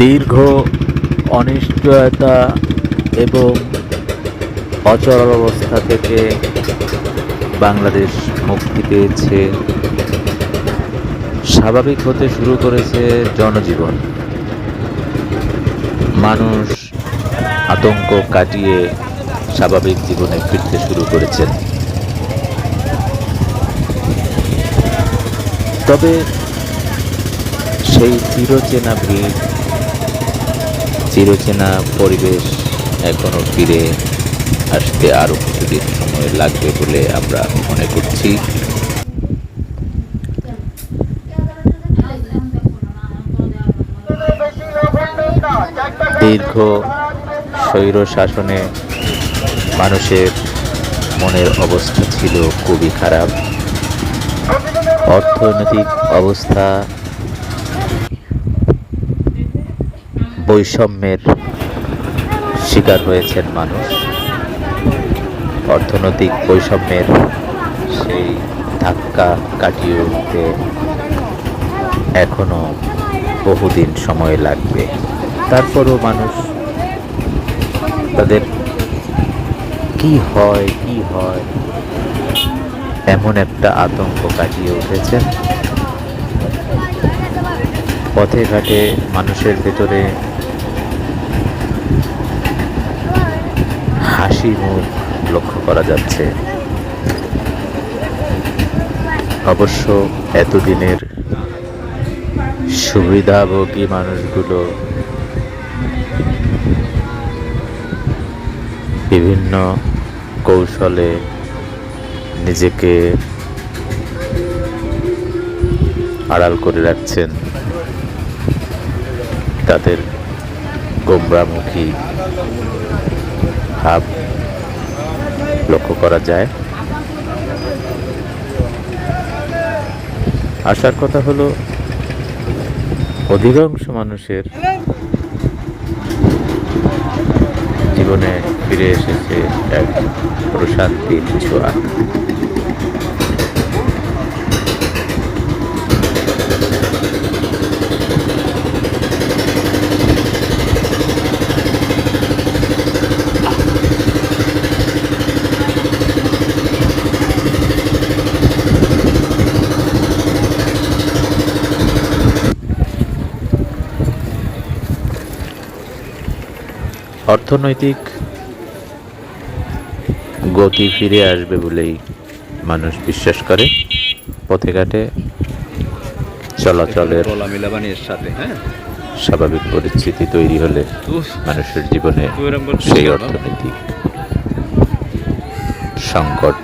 দীর্ঘ, অনিশ্চয়তা এবং অচল অবস্থা থেকে বাংলাদেশ মুক্তি পেয়েছে। স্বাভাবিক হতে শুরু করেছে জনজীবন। মানুষ আতঙ্ক কাটিয়ে স্বাভাবিক জীবনে ফিরতে শুরু করেছেন। তবে সেই চিরচেনা ভিড় চিরচেনা পরিবেশ এখনও ফিরে আসতে আরও কিছুদিন সময় লাগবে বলে আমরা মনে করছি। দীর্ঘ স্বৈর শাসনে মানুষের মনের অবস্থা ছিল খুবই খারাপ। অর্থনৈতিক অবস্থা বৈষম্যের শিকার হয়েছেন মানুষ। অর্থনৈতিক বৈষম্যের সেই ধাক্কা কাটিয়ে উঠতে এখনও বহুদিন সময় লাগবে। তারপরও মানুষ তাদের কি হয় কি হয়, এমন একটা আতঙ্ক কাটিয়ে উঠেছেন। পথে ঘাটে মানুষের ভেতরে হাসি মুখ লক্ষ্য করা যাচ্ছে। অবশ্য এতদিনের সুবিধাভোগী মানুষগুলো বিভিন্ন কৌশলে নিজেকে আড়াল করে রাখছেন। তাদের গোমরামুখী ভাব লক্ষ্য করা যায়। আসার কথা হলো অধিকাংশ মানুষের জীবনে ফিরে এসেছে এক প্রশান্তির ছোঁয়া। অর্থনৈতিক গতি ফিরে আসবে বলেই মানুষ বিশ্বাস করে পথে ঘাটে চলাচলের হ্যাঁ স্বাভাবিক পরিস্থিতি তৈরি হলে মানুষের জীবনে সেই অর্থনৈতিক সংকট